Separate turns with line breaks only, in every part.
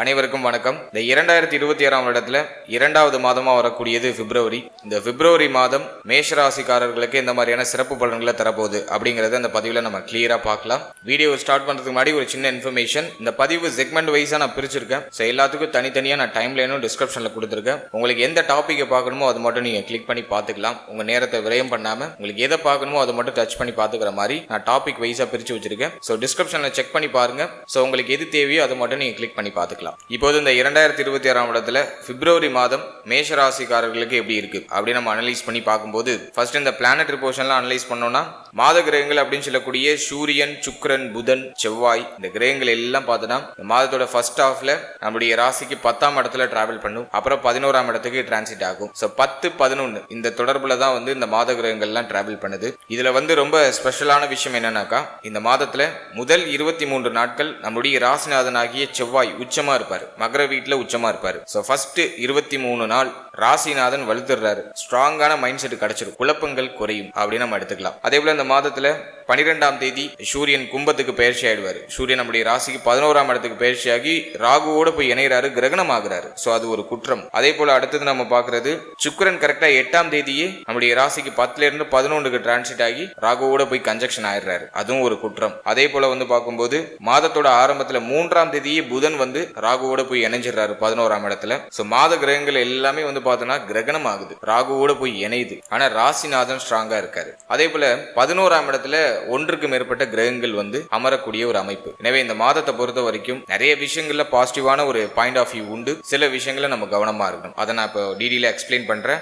அனைவருக்கும் வணக்கம். இந்த இரண்டாயிரத்தி இருபத்தி ஆறாம் வருடத்துல இரண்டாவது மாதமா வரக்கூடியது பிப்ரவரி. இந்த பிப்ரவரி மாதம் மேஷராசிக்காரர்களுக்கு இந்த மாதிரியான சிறப்பு பலன்களை தரப்போகுது அப்படிங்கறத இந்த பதிவுல நம்ம கிளியரா பார்க்கலாம். வீடியோ ஸ்டார்ட் பண்றதுக்கு முன்னாடி ஒரு சின்ன இன்ஃபர்மேஷன் இந்த பதிவு செக்மெண்ட் வைஸா நான் பிரிச்சிருக்கேன். ஸோ எல்லாத்துக்கும் தனித்தனியா நான் டைம் லைனும் டிஸ்கிரிப்ஷன்ல கொடுத்துருக்கேன். உங்களுக்கு எந்த டாப்பிக்கை பார்க்கணுமோ அது மட்டும் நீங்க கிளிக் பண்ணி பார்த்துக்கலாம். உங்க நேரத்தை விரயம் பண்ணாம உங்களுக்கு எதை பார்க்கணுமோ அதை மட்டும் டச் பண்ணி பார்த்துக்கிற மாதிரி நான் டாபிக் வைஸா பிரிச்சு வச்சிருக்கேன். ஸோ டிஸ்கிரிப்ஷன்ல செக் பண்ணி பாருங்க. ஸோ உங்களுக்கு எது தேவையோ அதை மட்டும் நீங்க கிளிக் பண்ணி பார்த்துக்கலாம். இப்போது இந்த இரண்டாயிரத்தி இருபத்தி ஆறாம் இடத்துல பிப்ரவரி மாதம் மேஷ ராசிக்காரர்களுக்கு எப்படி இருக்கு? அப்படின்னு நம்ம அனலைஸ் பண்ணி பார்க்கும்போது ஃபர்ஸ்ட் இந்த பிளானட் ரிப்போர்ஷன்லாம் அனலைஸ் பண்ணோம்னா மாத கிரகங்கள் அப்படின்னு சொல்லக்கூடிய சூரியன் சுக்கரன் புதன் செவ்வாய் இந்த கிரகங்கள் எல்லாம் பார்த்தோன்னா இந்த மாதத்தோட ஃபர்ஸ்ட் ஹாஃப்ல நம்முடைய ராசிக்கு பத்தாம் இடத்துல டிராவல் பண்ணும். அப்புறம் பதினோராம் இடத்துக்கு டிரான்சிட் ஆகும். ஸோ பத்து பதினொன்று இந்த தொடர்புல தான் வந்து இந்த மாத கிரகங்கள்லாம் டிராவல் பண்ணுது. இதுல வந்து ரொம்ப ஸ்பெஷலான விஷயம் என்னன்னாக்கா இந்த மாதத்துல முதல் இருபத்தி மூன்று நாட்கள் நம்முடைய ராசிநாதனாகிய செவ்வாய் உச்சமா இருப்பார். மகர வீட்டில் உச்சமா இருப்பார். ஸோ ஃபர்ஸ்ட் இருபத்தி மூணு நாள் ராசிநாதன் வலுத்துறாரு. ஸ்ட்ராங்கான மைண்ட் செட் கிடைச்சிரும். குழப்பங்கள் குறையும். அப்படின்னு நம்ம எடுத்துக்கலாம். அதே போல இந்த மாதத்துல பனிரெண்டாம் தேதி சூரியன் கும்பத்துக்கு பயிற்சி ஆயிடுவார். சூரியன் நம்முடைய ராசிக்கு பதினோராம் இடத்துக்கு பயிற்சியாகி ராகுவோட போய் இணைகிறாரு கிரகணம் ஆகுறாரு ஸோ அது ஒரு குற்றம். அதே போல அடுத்தது நம்ம பாக்குறது சுக்கிரன் கரெக்டா எட்டாம் தேதியே நம்முடைய ராசிக்கு பத்துல இருந்து பதினொன்றுக்கு டிரான்சிட் ஆகி ராகுவோட போய் கன்ஜெக்ஷன் ஆயிடுறாரு. அதுவும் ஒரு குற்றம். அதே போல வந்து பார்க்கும்போது மாதத்தோட ஆரம்பத்துல மூன்றாம் தேதியே புதன் வந்து ராகுவோட போய் இணைஞ்சிடுறாரு பதினோராம் இடத்துல. ஸோ மாத கிரகங்கள் எல்லாமே வந்து பார்த்தோன்னா கிரகணம் ஆகுது ராகுவோட போய் இணையுது. ஆனா ராசிநாதன் ஸ்ட்ராங்கா இருக்காரு. அதே போல பதினோராம் இடத்துல ஒன்றுக்கு மேற்பட்ட கிரகங்கள் வந்து அமரக்கூடிய ஒரு அமைப்பு. எனவே இந்த மாதத்தை பொறுத்த வரைக்கும் நிறைய விஷயங்கள்ல பாசிட்டிவான ஒரு பாயிண்ட் ஆஃப் வியூ உண்டு. சில விஷயங்களை நம்ம கவனமா இருக்கணும். அதை நான் இப்போ டீடெயிலாக எக்ஸ்பிளைன் பண்றேன்.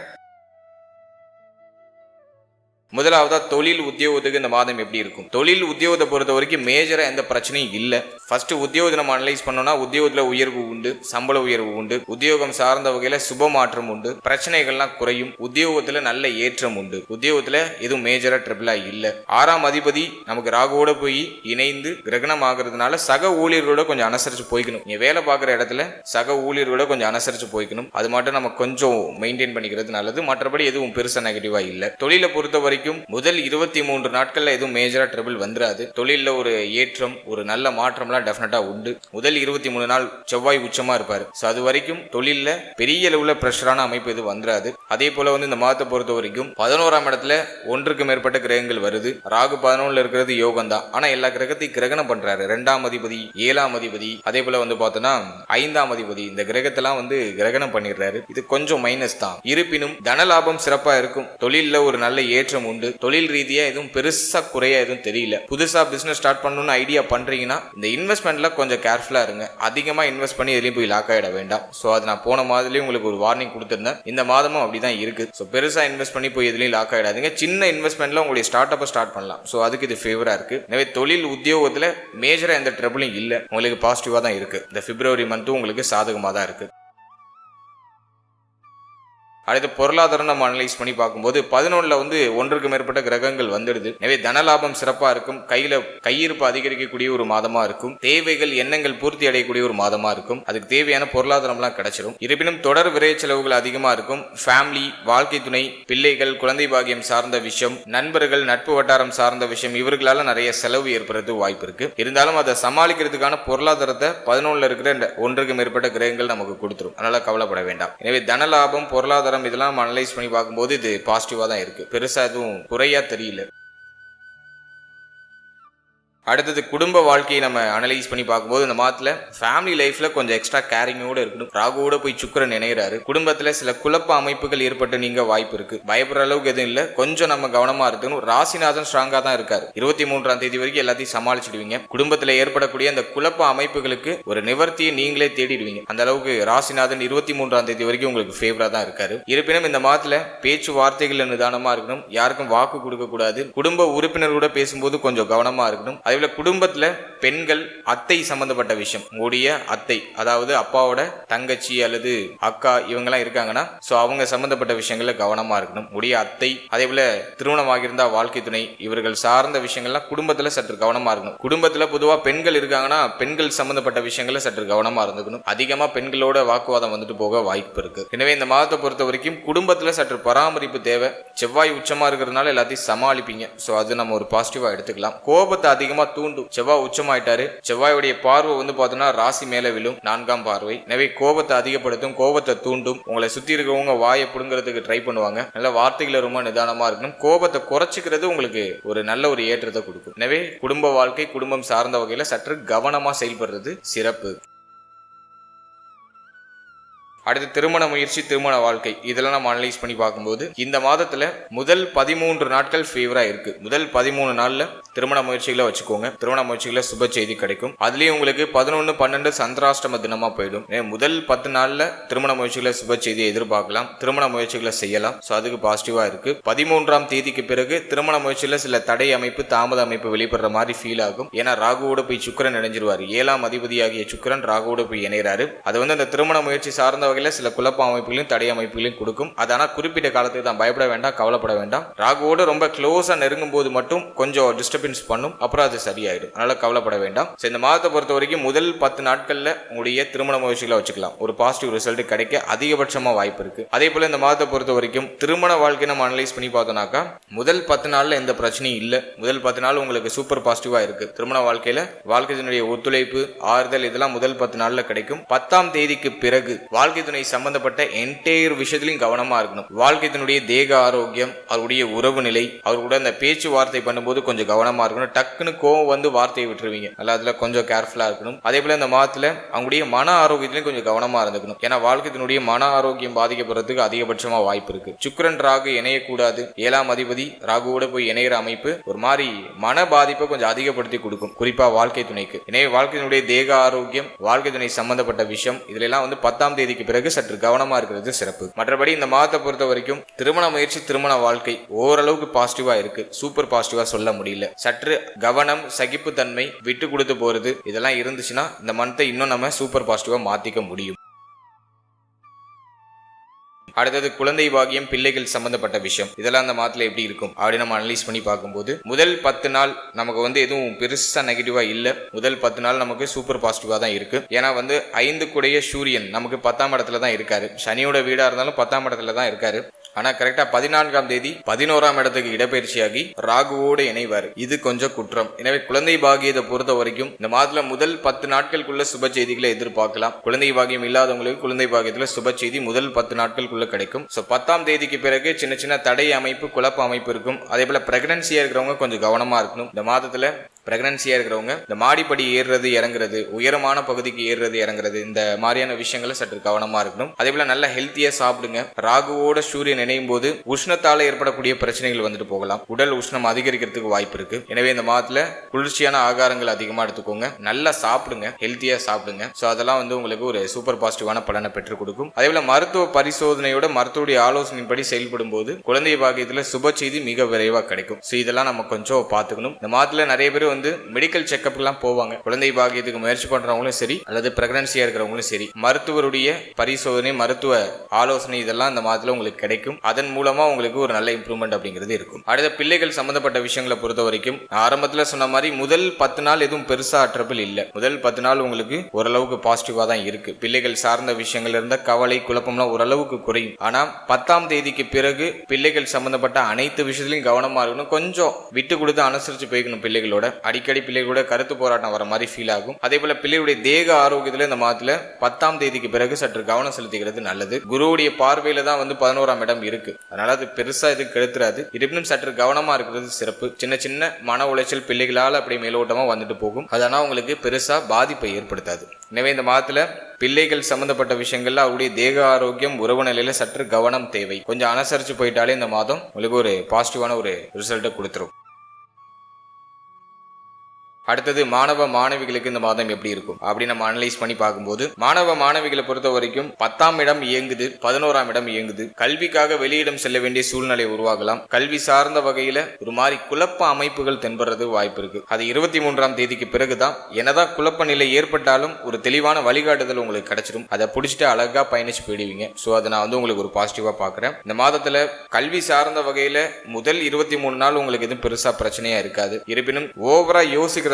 முதலாவதா தொழில் உத்தியோகத்துக்கு இந்த மாதம் எப்படி இருக்கும்? தொழில் உத்தியோகத்தை பொறுத்த வரைக்கும் மேஜரா எந்த பிரச்சனையும் இல்லை. ஃபர்ஸ்ட் உத்தியோகத்தை நம்ம அனலைஸ் பண்ணோம்னா உத்தியோகத்துல உயர்வு உண்டு சம்பள உயர்வு உண்டு உத்தியோகம் சார்ந்த வகையில சுப மாற்றம் உண்டு பிரச்சனைகள்லாம் குறையும் உத்தியோகத்துல நல்ல ஏற்றம் உண்டு. உத்தியோகத்துல எதுவும் மேஜரா ட்ரிபிளா இல்ல. ஆறாம் அதிபதி நமக்கு ராகுவோட போய் இணைந்து கிரகணம் ஆகுறதுனால சக ஊழியர்களோட கொஞ்சம் அனுசரிச்சு போய்க்கணும். நீ வேலை பார்க்குற இடத்துல சக ஊழியர்களோட கொஞ்சம் அனுசரிச்சு போய்க்கணும். அது மட்டும் நம்ம கொஞ்சம் மெயின்டைன் பண்ணிக்கிறது நல்லது. மற்றபடி எதுவும் பெருசா நெகட்டிவா இல்ல. தொழிலை பொறுத்த வரைக்கும் முதல் இருபத்தி மூன்று நாட்கள்ல எதுவும் மேஜரா ட்ரபிள் வந்துராது. தொழிலில் ஒரு ஏற்றம் ஒரு நல்ல மாற்றம்லாம் டெஃபினட்டா உண்டு. முதல் இருபத்தி மூணு நாள் செவ்வாய் உச்சமா இருப்பாரு. ஸோ அது வரைக்கும் தொழிலில் பெரிய அளவுல ப்ரெஷரான அமைப்பு எதுவும் வந்துராது. அதே போல வந்து இந்த மாதத்தை பொறுத்த வரைக்கும் பதினோராம் இடத்துல ஒன்றுக்கு மேற்பட்ட கிரகங்கள் வருது. ராகு பதினொன்னுல இருக்கிறது யோகம் தான். ஆனா எல்லா கிரகத்தையும் கிரகணம் பண்றாரு. ரெண்டாம் அதிபதி ஏழாம் அதிபதி அதே போல வந்து பார்த்தோன்னா ஐந்தாம் அதிபதி இந்த கிரகத்தெல்லாம் வந்து கிரகணம் பண்ணிடுறாரு. இது கொஞ்சம் மைனஸ் தான். இருப்பினும் தனலாபம் சிறப்பா இருக்கும். தொழிலில் ஒரு நல்ல ஏற்றம் உண்டு. தொழில் ரீதியா எதுவும் பெருசா குறையா எதுவும் தெரியல. புதுசா பிசினஸ் ஸ்டார்ட் பண்ணணும்னு ஐடியா பண்றீங்கன்னா இந்த இன்வெஸ்ட்மெண்ட்ல கொஞ்சம் கேர்ஃபுல்லா இருங்க. அதிகமா இன்வெஸ்ட் பண்ணி எதுலையும் போய் லாக் ஆயிட வேண்டாம். ஸோ அது நான் போன மாதத்துலயும் உங்களுக்கு ஒரு வார்னிங் கொடுத்துருந்தேன். இந்த மாதமும் அப்படிதான் இருக்கு. ஸோ பெருசா இன்வெஸ்ட் பண்ணி போய் எதுலையும் லாக் ஆயிடாதீங்க. சின்ன இன்வெஸ்ட்மெண்ட்ல உங்களுடைய ஸ்டார்ட் அப்பை ஸ்டார்ட் பண்ணலாம். ஸோ அதுக்கு இது ஃபேவரா இருக்கு. எனவே தொழில் உத்தியோகத்துல மேஜரா எந்த ட்ரபிளும் இல்லை. உங்களுக்கு பாசிட்டிவா தான் இருக்கு. இந்த பிப்ரவரி மந்த்தும் உங்களுக்கு சாதகமா தான் இருக்கு. அடுத்து பொருளாதாரம் நம்ம அனலைஸ் பண்ணி பார்க்கும்போது பதினொன்றில் வந்து ஒன்றுக்கு மேற்பட்ட கிரகங்கள் வந்துடுது. எனவே தனலாபம் சிறப்பாக இருக்கும். கையில் கையிருப்பு அதிகரிக்கக்கூடிய ஒரு மாதமாக இருக்கும். தேவைகள் எண்ணங்கள் பூர்த்தி அடையக்கூடிய ஒரு மாதமாக இருக்கும். அதுக்கு தேவையான பொருளாதாரம்லாம் கிடைச்சிடும் இருப்பினும் தொடர் விரைய செலவுகள் அதிகமாக இருக்கும். ஃபேமிலி வாழ்க்கை துணை பிள்ளைகள் குழந்தை பாகியம் சார்ந்த விஷயம் நண்பர்கள் நட்பு வட்டாரம் சார்ந்த விஷயம் இவர்களால் நிறைய செலவு ஏற்படுறது வாய்ப்பு இருக்கு. இருந்தாலும் அதை சமாளிக்கிறதுக்கான பொருளாதாரத்தை பதினொன்றில் இருக்கிற ஒன்றுக்கு மேற்பட்ட கிரகங்கள் நமக்கு கொடுத்துரும். அதனால கவலைப்பட வேண்டாம். எனவே தனலாபம் பொருளாதாரம் பொருளாதாரம் இதெல்லாம் அனலைஸ் பண்ணி பார்க்கும்போது இது பாசிட்டிவாக தான் இருக்கு. பெருசாக எதுவும் குறையா தெரியல. அடுத்தது குடும்ப வாழ்க்கையை நம்ம அனலைஸ் பண்ணி பார்க்கும்போது இந்த மாதத்தில் ஃபேமிலி லைஃப்ல கொஞ்சம் எக்ஸ்ட்ரா கேரிங்கோடு இருக்கணும். ராகுவோட போய் சுக்கரன் இணைகிறாரு குடும்பத்தில் சில குழப்ப அமைப்புகள் ஏற்பட்டு நீங்க வாய்ப்பு இருக்கு. பயப்படுற அளவுக்கு எதுவும் இல்லை. கொஞ்சம் நம்ம கவனமா இருக்கணும். ராசிநாதன் ஸ்ட்ராங்கா தான் இருக்காரு. இருபத்தி மூன்றாம் தேதி வரைக்கும் எல்லாத்தையும் சமாளிச்சிடுவீங்க. குடும்பத்தில் ஏற்படக்கூடிய அந்த குழப்ப அமைப்புகளுக்கு ஒரு நிவர்த்தியை நீங்களே தேடிடுவீங்க. அந்த அளவுக்கு ராசிநாதன் இருபத்தி மூன்றாம் தேதி வரைக்கும் உங்களுக்கு ஃபேவரா தான் இருக்காரு. இருப்பினும் இந்த மாதத்தில் பேச்சு வார்த்தைகள் நிதானமா இருக்கணும். யாருக்கும் வாக்கு கொடுக்க கூடாது குடும்ப உறுப்பினர்களோட பேசும்போது கொஞ்சம் கவனமா இருக்கணும். அதே போல குடும்பத்துல பெண்கள் அத்தை சம்பந்தப்பட்ட விஷயம். உங்களுடைய அத்தை அதாவது அப்பாவோட தங்கச்சி அல்லது அக்கா இவங்கெல்லாம் இருக்காங்கன்னா ஸோ அவங்க சம்பந்தப்பட்ட விஷயங்கள்ல கவனமா இருக்கணும். உடைய அத்தை அதே போல திருமணம் இருந்தா வாழ்க்கை துணை இவர்கள் சார்ந்த விஷயங்கள்லாம் குடும்பத்துல சற்று கவனமா இருக்கணும். குடும்பத்துல பொதுவா பெண்கள் இருக்காங்கன்னா பெண்கள் சம்பந்தப்பட்ட விஷயங்கள்ல சற்று கவனமா இருந்துக்கணும். அதிகமா பெண்களோட வாக்குவாதம் வந்துட்டு போக வாய்ப்பு இருக்கு. எனவே இந்த மாதத்தை பொறுத்த வரைக்கும் குடும்பத்துல சற்று பராமரிப்பு தேவை. செவ்வாய் உச்சமா இருக்கிறதுனால எல்லாத்தையும் சமாளிப்பீங்க. ஸோ அது நம்ம ஒரு பாசிட்டிவா எடுத்துக்கலாம். கோபத்தை அதிகமா அதிகமா தூண்டும். செவ்வாய் உச்சமாயிட்டாரு. செவ்வாயுடைய பார்வை வந்து பார்த்தோம்னா ராசி மேல விழும். நான்காம் பார்வை. எனவே கோபத்தை அதிகப்படுத்தும் கோபத்தை தூண்டும். உங்களை சுத்தி இருக்கிறவங்க வாயை புடுங்கிறதுக்கு ட்ரை பண்ணுவாங்க. நல்ல வார்த்தைகளை ரொம்ப நிதானமா இருக்கணும். கோபத்தை குறைச்சிக்கிறது உங்களுக்கு ஒரு நல்ல ஒரு ஏற்றத்தை கொடுக்கும். எனவே குடும்ப வாழ்க்கை குடும்பம் சார்ந்த வகையில சற்று கவனமா செயல்படுறது சிறப்பு. அடுத்து திருமண முயற்சி திருமண வாழ்க்கை. இதெல்லாம் நம்ம அனலைஸ் பண்ணி பார்க்கும்போது இந்த மாதத்துல முதல் பதிமூன்று நாட்கள் ஃபேவரா இருக்கு. முதல் பதிமூணு நாள்ல திருமண முயற்சிகளை வச்சுக்கோங்க. திருமண முயற்சிகளை சுப செய்தி கிடைக்கும். அதுலயும் உங்களுக்கு பதினொன்று பன்னெண்டு சந்திராஷ்டம தினமா போயிடும். முதல் பத்து நாள்ல திருமண முயற்சிகளை சுப செய்தியை எதிர்பார்க்கலாம். திருமண முயற்சிகளை செய்யலாம். ஸோ அதுக்கு பாசிட்டிவா இருக்கு. பதிமூன்றாம் தேதிக்கு பிறகு திருமண முயற்சியில சில தடை அமைப்பு தாமத அமைப்பு வெளிப்படுற மாதிரி ஃபீல் ஆகும். ஏன்னா ராகுவோட போய் சுக்கிரன் இணைஞ்சிருவாரு. ஏழாம் அதிபதியாகிய சுக்கிரன் ராகுவோட போய் இணைகிறாரு அது வந்து அந்த திருமண முயற்சி சார்ந்த வகையில் சில குழப்ப அமைப்புகளையும் தடை அமைப்புகளையும் கொடுக்கும். அது ஆனால் குறிப்பிட்ட காலத்துக்கு தான். பயப்பட வேண்டாம் கவலைப்பட வேண்டாம். ராகுவோடு ரொம்ப க்ளோஸாக நெருங்கும் போது மட்டும் கொஞ்சம் டிஸ்டர்பன்ஸ் பண்ணும். அப்புறம் அது சரியாயிடும். அதனால் கவலைப்பட வேண்டாம். ஸோ இந்த மாதத்தை பொறுத்த வரைக்கும் முதல் பத்து நாட்களில் உங்களுடைய திருமண முயற்சிகளை வச்சுக்கலாம். ஒரு பாசிட்டிவ் ரிசல்ட் கிடைக்க அதிகபட்சமாக வாய்ப்பு இருக்கு. அதே போல இந்த மாதத்தை பொறுத்த வரைக்கும் திருமண வாழ்க்கை நம்ம அனலைஸ் பண்ணி பார்த்தோம்னாக்கா முதல் பத்து நாளில் எந்த பிரச்சனையும் இல்லை. முதல் பத்து நாள் உங்களுக்கு சூப்பர் பாசிட்டிவாக இருக்கு. திருமண வாழ்க்கையில் வாழ்க்கையினுடைய ஒத்துழைப்பு ஆறுதல் இதெல்லாம் முதல் பத்து நாளில் கிடைக்கும். பத்தாம் தேதிக்கு பிறகு வாழ்க்கை துணை சம்பந்தப்பட்ட என்டையர் விஷயத்திலையும் கவனமா இருக்கணும். வாழ்க்கை தன்னுடைய தேக ஆரோக்கியம் அவருடைய உறவு நிலை அவர் கூட அந்த பேச்சுவார்த்தை பண்ணும்போது கொஞ்சம் கவனமா இருக்கணும். டக்குன்னு கோவம் வந்து வார்த்தையை விட்டுருவீங்க. அல்ல அதுல கொஞ்சம் கேர்ஃபுல்லா இருக்கணும். அதே போல இந்த மாதத்துல அவங்களுடைய மன ஆரோக்கியத்திலையும் கொஞ்சம் கவனமா இருந்துக்கணும். ஏன்னா வாழ்க்கையினுடைய மன ஆரோக்கியம் பாதிக்கப்படுறதுக்கு அதிகபட்சமா வாய்ப்பு இருக்கு. சுக்கரன் ராகு இணையக்கூடாது. ஏழாம் அதிபதி ராகுவோட போய் இணையிற அமைப்பு ஒரு மாதிரி மன பாதிப்பை கொஞ்சம் அதிகப்படுத்தி கொடுக்கும். குறிப்பா வாழ்க்கை துணைக்கு எனவே வாழ்க்கையினுடைய தேக ஆரோக்கியம் வாழ்க்கை துணை சம்பந்தப்பட்ட விஷயம் இதுல எல்லாம் வந்து பத்தாம் தேதிக்கு பிறகு சற்று கவனமா இருக்கிறது சிறப்பு. மற்றபடி இந்த மாதத்தை பொறுத்த வரைக்கும் திருமண முயற்சி திருமண வாழ்க்கை ஓரளவுக்கு பாசிட்டிவா இருக்கு. சூப்பர் பாசிட்டிவா சொல்ல முடியல. சற்று கவனம் சகிப்புத்தன்மை விட்டு கொடுத்து போறது இதெல்லாம் இருந்துச்சுன்னா இந்த மந்த்தை இன்னும் நம்ம சூப்பர் பாசிட்டிவா மாத்திக்க முடியும். அடுத்தது குழந்தை பாகியம் பிள்ளைகள் சம்பந்தப்பட்ட விஷயம். இதெல்லாம் அந்த மாதத்துல எப்படி இருக்கும்? அப்படின்னு நம்ம அனலைஸ் பண்ணி பார்க்கும்போது முதல் பத்து நாள் நமக்கு வந்து எதுவும் பெருசா நெகட்டிவா இல்ல. முதல் பத்து நாள் நமக்கு சூப்பர் பாசிட்டிவா தான் இருக்கு. ஏன்னா வந்து ஐந்து கூடைய சூரியன் நமக்கு பத்தாம் இடத்துல தான் இருக்காரு. சனியோட வீடா இருந்தாலும் பத்தாம் இடத்துல தான் இருக்காரு. ஆனா கரெக்டா பதினான்காம் தேதி பதினோராம் இடத்துக்கு இடப்பெயர்ச்சியாகி ராகுவோடு இணைவார். இது கொஞ்சம் குற்றம். எனவே குழந்தை பாகியத்தை பொறுத்த வரைக்கும் இந்த மாதத்துல முதல் பத்து நாட்களுக்குள்ள சுப செய்திகளை எதிர்பார்க்கலாம். குழந்தை பாகியம் இல்லாதவங்களுக்கு குழந்தை பாகியத்துல சுப செய்தி முதல் பத்து நாட்களுக்குள்ள கிடைக்கும். ஸோ பத்தாம் தேதிக்கு பிறகு சின்ன சின்ன தடை அமைப்பு குழப்ப அமைப்பு இருக்கும். அதே போல பிரெக்னன்சியா இருக்கிறவங்க கொஞ்சம் கவனமா இருக்கணும். இந்த மாதத்துல பிரெக்னன்சியாக இருக்கிறவங்க இந்த மாடிப்படி ஏறுறது இறங்குறது உயரமான பகுதிக்கு ஏறுறது இறங்குறது இந்த மாதிரியான விஷயங்களை சற்று கவனமாக இருக்கணும். அதே போல் நல்ல ஹெல்த்தியாக சாப்பிடுங்க. ராகுவோட சூரியன் இணையும் போது உஷ்ணத்தால் ஏற்படக்கூடிய பிரச்சனைகள் வந்துட்டு போகலாம். உடல் உஷ்ணம் அதிகரிக்கிறதுக்கு வாய்ப்பு இருக்கு. எனவே இந்த மாதத்தில் குளிர்ச்சியான ஆகாரங்கள் அதிகமாக எடுத்துக்கோங்க. நல்லா சாப்பிடுங்க. ஹெல்த்தியாக சாப்பிடுங்க. ஸோ அதெல்லாம் வந்து உங்களுக்கு ஒரு சூப்பர் பாசிட்டிவான பலனை பெற்றுக் கொடுக்கும். அதே போல் மருத்துவ பரிசோதனையோட மருத்துவடைய ஆலோசனைப்படி செயல்படும் போது குழந்தை பாக்கியத்தில் சுப செய்தி மிக விரைவாக கிடைக்கும். ஸோ இதெல்லாம் நம்ம கொஞ்சம் பார்த்துக்கணும். இந்த மாதத்தில் நிறைய பேர் வந்து மெடிக்கல் செக்கப்லாம் போவாங்க. குழந்தை பாகியத்துக்கு முயற்சி பண்றவங்களும் சரி அல்லது பிரெக்னன்சியா இருக்கிறவங்களும் சரி மருத்துவருடைய பரிசோதனை மருத்துவ ஆலோசனை இதெல்லாம் அந்த மாதத்துல உங்களுக்கு கிடைக்கும். அதன் மூலமா உங்களுக்கு ஒரு நல்ல இம்ப்ரூவ்மெண்ட் அப்படிங்கிறது இருக்கும். அடுத்த பிள்ளைகள் சம்பந்தப்பட்ட விஷயங்களை பொறுத்த வரைக்கும் ஆரம்பத்தில் ஆரம்பத்துல சொன்ன மாதிரி முதல் பத்து நாள் எதுவும் பெருசா ட்ரபிள் இல்ல. முதல் பத்து நாள் உங்களுக்கு ஓரளவுக்கு பாசிட்டிவா தான் இருக்கு. பிள்ளைகள் சார்ந்த விஷயங்கள் இருந்த கவலை குழப்பம்லாம் ஓரளவுக்கு குறையும். ஆனா பத்தாம் தேதிக்கு பிறகு பிள்ளைகள் சம்பந்தப்பட்ட அனைத்து விஷயத்திலையும் கவனமா இருக்கணும். கொஞ்சம் விட்டு கொடுத்து அனுசரிச்சு போய்க்கணும் பிள்ளைகளோட. அடிக்கடி பிள்ளைகளோட கருத்து போராட்டம் வர மாதிரி ஃபீல் ஆகும். அதே போல பிள்ளைகளுடைய தேக ஆரோக்கியத்துல இந்த மாதத்துல பத்தாம் தேதிக்கு பிறகு சற்று கவனம் செலுத்துகிறது நல்லது. குருவுடைய பார்வையில தான் வந்து பதினோராம் இடம் இருக்கு. அதனால அது பெருசா இது கெடுத்துறாது. இருப்பினும் சற்று கவனமா இருக்கிறது சிறப்பு. சின்ன சின்ன மன உளைச்சல் பிள்ளைகளால் அப்படி மேலோட்டமா வந்துட்டு போகும். அதனால் உங்களுக்கு பெருசா பாதிப்பை ஏற்படுத்தாது. எனவே இந்த மாதத்துல பிள்ளைகள் சம்பந்தப்பட்ட விஷயங்கள்ல அவருடைய தேக ஆரோக்கியம் உறவு நிலையில சற்று கவனம் தேவை. கொஞ்சம் அனுசரிச்சு போயிட்டாலே இந்த மாதம் உங்களுக்கு ஒரு பாசிட்டிவான ஒரு ரிசல்ட்டை கொடுத்துரும். அடுத்தது மாணவ மாணவிகளுக்கு இந்த மாதம் எப்படி இருக்கும்? அப்படி நம்ம அனலைஸ் பண்ணி பார்க்கும்போது மாணவ மாணவிகளை பொறுத்த வரைக்கும் பத்தாம் இடம் இயங்குது பதினோராம் இடம் இயங்குது. கல்விக்காக வெளியிடம் செல்ல வேண்டிய சூழ்நிலை உருவாகலாம் கல்வி சார்ந்த வகையில ஒரு மாதிரி குழப்ப அமைப்புகள் தென்படுறது வாய்ப்பு இருக்கு. அது இருபத்தி மூன்றாம் தேதிக்கு பிறகுதான். என்னதான் குழப்ப நிலை ஏற்பட்டாலும் ஒரு தெளிவான வழிகாட்டுதல் உங்களுக்கு கிடைச்சிடும். அதை பிடிச்சிட்டு அழகா பயணிச்சு போயிடுவீங்க. ஸோ அதை நான் வந்து உங்களுக்கு ஒரு பாசிட்டிவா பார்க்குறேன். இந்த மாதத்துல கல்வி சார்ந்த வகையில முதல் இருபத்தி மூணு நாள் உங்களுக்கு எதுவும் பெருசா பிரச்சனையா இருக்காது. இருப்பினும் ஓவரா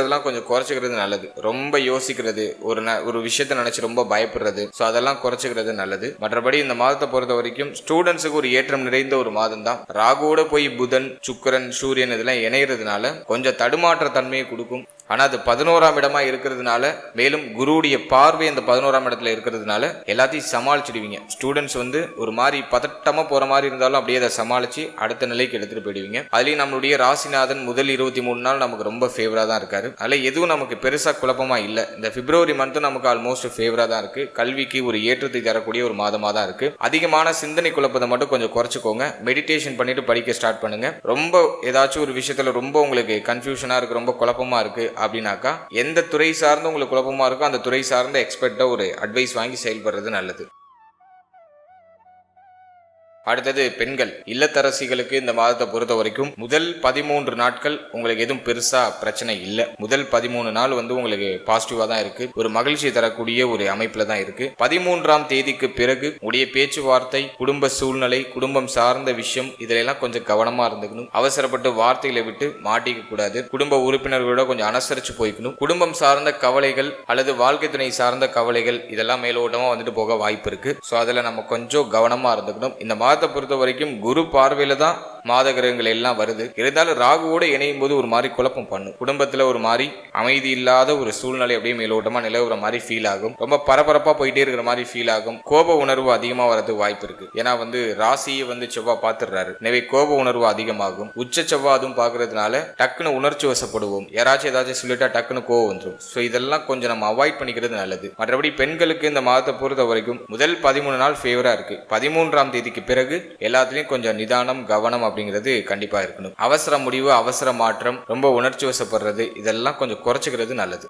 யோசிக்கிறதுலாம் கொஞ்சம் குறைச்சிக்கிறது நல்லது. ரொம்ப யோசிக்கிறது ஒரு ந- ஒரு விஷயத்தை நினைச்சு ரொம்ப பயப்படுறது. ஸோ அதெல்லாம் குறைச்சிக்கிறது நல்லது. மற்றபடி இந்த மாதத்தை பொறுத்த வரைக்கும் ஸ்டூடெண்ட்ஸுக்கு ஒரு ஏற்றம் நிறைந்த ஒரு மாதம் தான் ராகுவோட போய் புதன் சுக்கிரன் சூரியன் இதெல்லாம் இணைகிறதுனால கொஞ்சம் தடுமாற்ற தன்மையை கொடுக்கும். ஆனால் அது பதினோராம் இடமா இருக்கிறதுனால மேலும் குருவுடைய பார்வை அந்த பதினோராம் இடத்துல இருக்கிறதுனால எல்லாத்தையும் சமாளிச்சிடுவீங்க. ஸ்டூடெண்ட்ஸ் வந்து ஒரு மாதிரி பதட்டமா போற மாதிரி இருந்தாலும் அப்படியே அதை சமாளிச்சு அடுத்த நிலைக்கு எடுத்துட்டு போயிடுவீங்க. அதுலயும் நம்மளுடைய ராசிநாதன் முதல் இருபத்தி மூணு நாள் நமக்கு ரொம்ப ஃபேவரா தான் இருக்காரு. அதுல எதுவும் நமக்கு பெருசா குழப்பமா இல்லை. இந்த பிப்ரவரி மந்த் நமக்கு ஆல்மோஸ்ட் ஃபேவரா தான் இருக்கு. கல்விக்கு ஒரு ஏற்றத்தை தரக்கூடிய ஒரு மாதமா தான் இருக்கு. அதிகமான சிந்தனை குழப்பத்தை மட்டும் கொஞ்சம் குறைச்சிக்கோங்க. மெடிடேஷன் பண்ணிட்டு படிக்க ஸ்டார்ட் பண்ணுங்க. ரொம்ப ஏதாச்சும் ஒரு விஷயத்துல ரொம்ப உங்களுக்கு கன்ஃபியூஷனா இருக்கு ரொம்ப குழப்பமா இருக்கு. அப்படின்னாக்கா எந்த துறை சார்ந்து உங்களுக்கு குழப்பமாக இருக்கோ அந்த துறை சார்ந்த எக்ஸ்பர்ட்டாக ஒரு அட்வைஸ் வாங்கி செயல்படுறது நல்லது. அடுத்தது பெண்கள். இல்லத்தரசிகளுக்கு இந்த மாதத்தை பொறுத்த வரைக்கும் முதல் பதிமூன்று நாட்கள் உங்களுக்கு எதுவும் பெருசா பிரச்சனை இல்லை. முதல் பதிமூணு நாள் வந்து உங்களுக்கு பாசிட்டிவா தான் இருக்கு. ஒரு மகிழ்ச்சி தரக்கூடிய ஒரு அமைப்புல தான் இருக்கு. பதிமூன்றாம் தேதிக்கு பிறகு உடைய பேச்சுவார்த்தை குடும்ப சூழ்நிலை குடும்பம் சார்ந்த விஷயம் இதுல எல்லாம் கொஞ்சம் கவனமா இருந்துக்கணும். அவசரப்பட்டு வார்த்தைகளை விட்டு மாட்டிக்க கூடாது. குடும்ப உறுப்பினர்களோட கொஞ்சம் அனுசரிச்சு போய்க்கணும். குடும்பம் சார்ந்த கவலைகள் அல்லது வாழ்க்கை துணை சார்ந்த கவலைகள் இதெல்லாம் மேலோட்டமா வந்துட்டு போக வாய்ப்பு இருக்கு. ஸோ அதுல நம்ம கொஞ்சம் கவனமா இருந்துக்கணும். இந்த மாதத்தை பொறுத்த வரைக்கும் குரு பார்வையில தான் மாத கிரகங்கள் எல்லாம் வருது. இருந்தாலும் ராகுவோட இணையும் போது ஒரு மாதிரி குழப்பம் பண்ணும். குடும்பத்துல ஒரு மாதிரி அமைதி இல்லாத ஒரு சூழ்நிலை அப்படியே மேலோட்டமா நிலவுற மாதிரி ஃபீல் ஆகும். ரொம்ப பரபரப்பா போயிட்டே இருக்கிற மாதிரி ஃபீல் ஆகும். கோப உணர்வு அதிகமா வரதுக்கு வாய்ப்பு இருக்கு. ஏன்னா வந்து ராசியை வந்து செவ்வாய் பார்த்துடுறாரு. எனவே கோப உணர்வு அதிகமாகும். உச்ச செவ்வாய் அதுவும் பார்க்கறதுனால டக்குன்னு உணர்ச்சி வசப்படுவோம். யாராச்சும் ஏதாச்சும் சொல்லிட்டா டக்குன்னு கோவம் வந்துடும் ஸோ இதெல்லாம் கொஞ்சம் நம்ம அவாய்ட் பண்ணிக்கிறது நல்லது. மற்றபடி பெண்களுக்கு இந்த மாதத்தை பொறுத்த வரைக்கும் முதல் பதிமூணு நாள் ஃபேவரா இருக்கு. பதிமூன்றாம் தேதிக்கு பிறகு பிறகு எல்லாத்துலயும் கொஞ்சம் நிதானம் கவனம் அப்படிங்கிறது கண்டிப்பா இருக்கணும். அவசர முடிவு அவசர மாற்றம் ரொம்ப உணர்ச்சி வசப்படுறது இதெல்லாம் கொஞ்சம் குறைச்சிக்கிறது நல்லது.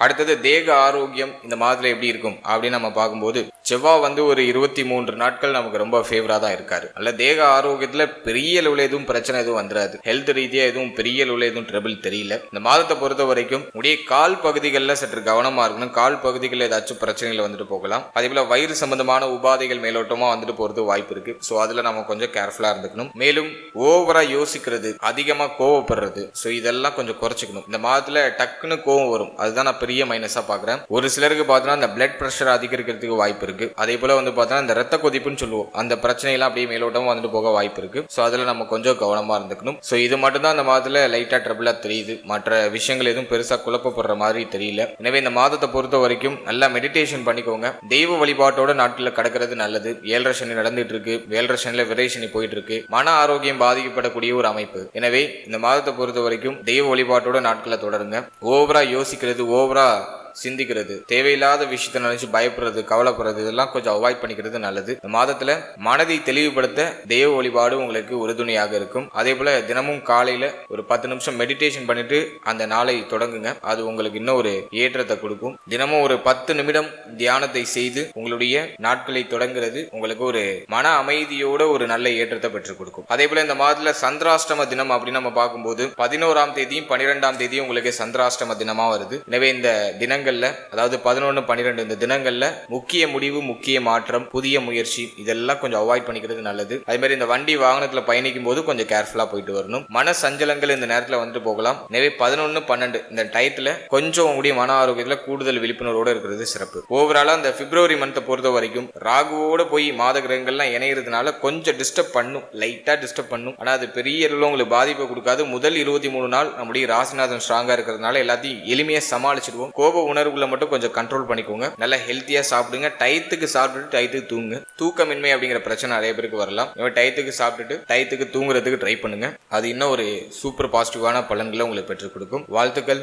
அடுத்தது தேக ஆரோக்கியம் இந்த மாதத்தில் எப்படி இருக்கும் அப்படின்னு நம்ம பார்க்கும்போது செவ்வாய் வந்து ஒரு இருபத்தி மூன்று நாட்கள் நமக்கு ரொம்ப ஃபேவரா தான் இருக்காரு. அல்ல தேக ஆரோக்கியத்துல பெரிய அளவில் எதுவும் பிரச்சனை எதுவும் வந்துடாது ஹெல்த் ரீதியா எதுவும் பெரிய அளவில் எதுவும் ட்ரபிள் தெரியல. இந்த மாதத்தை பொறுத்த வரைக்கும் உடைய கால் பகுதிகளில் சற்று கவனமா இருக்கணும். கால் பகுதிகளில் ஏதாச்சும் பிரச்சனைகள் வந்துட்டு போகலாம். அதே போல வயிறு சம்பந்தமான உபாதைகள் மேலோட்டமா வந்துட்டு போறது வாய்ப்பு இருக்கு. ஸோ அதுல நம்ம கொஞ்சம் கேர்ஃபுல்லா இருந்துக்கணும். மேலும் ஓவரா யோசிக்கிறது அதிகமா கோவப்படுறது. ஸோ இதெல்லாம் கொஞ்சம் குறைச்சிக்கணும். இந்த மாதத்துல டக்குன்னு கோவம் வரும். அதுதான் நான் பெரிய மைனஸா பாக்குறேன் ஒரு சிலருக்கு பார்த்தோன்னா அந்த பிளட் ப்ரெஷர் அதிகரிக்கிறதுக்கு வாய்ப்பு இருக்கு. அதே போல வந்து பார்த்தோன்னா இந்த ரத்த கொதிப்புன்னு சொல்லுவோம். அந்த பிரச்சனையெல்லாம் அப்படியே மேலோட்டமாக வந்துட்டு போக வாய்ப்பு இருக்கு. ஸோ அதுல நம்ம கொஞ்சம் கவனமா இருந்துக்கணும். ஸோ இது மட்டும் தான் அந்த மாதத்துல லைட்டா ட்ரபிளா தெரியுது. மற்ற விஷயங்கள் எதுவும் பெருசா குழப்பப்படுற மாதிரி தெரியல. எனவே இந்த மாதத்தை பொறுத்த வரைக்கும் நல்லா மெடிடேஷன் பண்ணிக்கோங்க. தெய்வ வழிபாட்டோட நாட்டில் கடக்கிறது நல்லது. ஏழரை சனி நடந்துட்டு இருக்கு. ஏழரை சனில விரை சனி போயிட்டு இருக்கு. மன ஆரோக்கியம் பாதிக்கப்படக்கூடிய ஒரு அமைப்பு. எனவே இந்த மாதத்தை பொறுத்த வரைக்கும் தெய்வ வழிபாட்டோட நாட்களை தொடருங்க. ஓவரா யோசிக்கிறது ஓவரா sobrar சிந்திக்கிறது தேவையில்லாத விஷயத்த நினைச்சு பயப்படுறது கவலைப்படுறது இதெல்லாம் கொஞ்சம் அவாய்ட் பண்ணிக்கிறது நல்லது. இந்த மாதத்துல மனதை தெளிவுபடுத்த தெய்வ வழிபாடு உங்களுக்கு உறுதுணையாக இருக்கும். அதே போல தினமும் காலையில ஒரு பத்து நிமிஷம் மெடிடேஷன் பண்ணிட்டு அந்த நாளை தொடங்குங்க. அது உங்களுக்கு இன்னும் ஒரு ஏற்றத்தை கொடுக்கும். தினமும் ஒரு பத்து நிமிடம் தியானத்தை செய்து உங்களுடைய நாட்களை தொடங்குறது உங்களுக்கு ஒரு மன அமைதியோட ஒரு நல்ல ஏற்றத்தை பெற்றுக் கொடுக்கும். அதே போல இந்த மாதத்துல சந்திராஷ்டம தினம் அப்படின்னு நம்ம பார்க்கும்போது பதினோராம் தேதியும் பன்னிரெண்டாம் தேதியும் உங்களுக்கு சந்திராஷ்டம தினமா வருது. எனவே இந்த தினங்கள் தினங்கள்ல அதாவது பதினொன்று பன்னிரெண்டு இந்த தினங்கள்ல முக்கிய முடிவு முக்கிய மாற்றம் புதிய முயற்சி இதெல்லாம் கொஞ்சம் அவாய்ட் பண்ணிக்கிறது நல்லது. அதே மாதிரி இந்த வண்டி வாகனத்துல பயணிக்கும் போது கொஞ்சம் கேர்ஃபுல்லா போயிட்டு வரணும். மன சஞ்சலங்கள் இந்த நேரத்துல வந்துட்டு போகலாம். எனவே பதினொன்று பன்னெண்டு இந்த டயத்துல கொஞ்சம் உங்களுடைய மன ஆரோக்கியத்துல கூடுதல் விழிப்புணர்வோட இருக்கிறது சிறப்பு. ஓவராலா இந்த பிப்ரவரி மந்த்தை பொறுத்த வரைக்கும் ராகுவோட போய் மாத கிரகங்கள்லாம் இணையறதுனால கொஞ்சம் டிஸ்டர்ப் பண்ணும். லைட்டா டிஸ்டர்ப் பண்ணும். ஆனா அது பெரிய அளவில் உங்களுக்கு பாதிப்பை கொடுக்காது. முதல் இருபத்தி மூணு நாள் நம்முடைய ராசிநாதன் ஸ்ட்ராங்கா இருக்கிறதுனால எல்லாத்தையும் எளிமையா சமாளிச்சிடுவோம். கோபம் உணர்வுகளை மட்டும் கொஞ்சம் கண்ட்ரோல் பண்ணிக்கோங்க. நல்லா ஹெல்த்தியாக சாப்பிடுங்க. டயத்துக்கு சாப்பிட்டுட்டு டயத்துக்கு தூங்குங்க. தூக்கமின்மை அப்படிங்கிற பிரச்சனை நிறைய பேருக்கு வரலாம். டயத்துக்கு சாப்பிட்டுட்டு டயத்துக்கு தூங்குறதுக்கு ட்ரை பண்ணுங்க. அது இன்னும் ஒரு சூப்பர் பாசிட்டிவான பலன்களை உங்களுக்கு பெற்றுக் கொடுக்கும். வாழ்த்துக்கள்.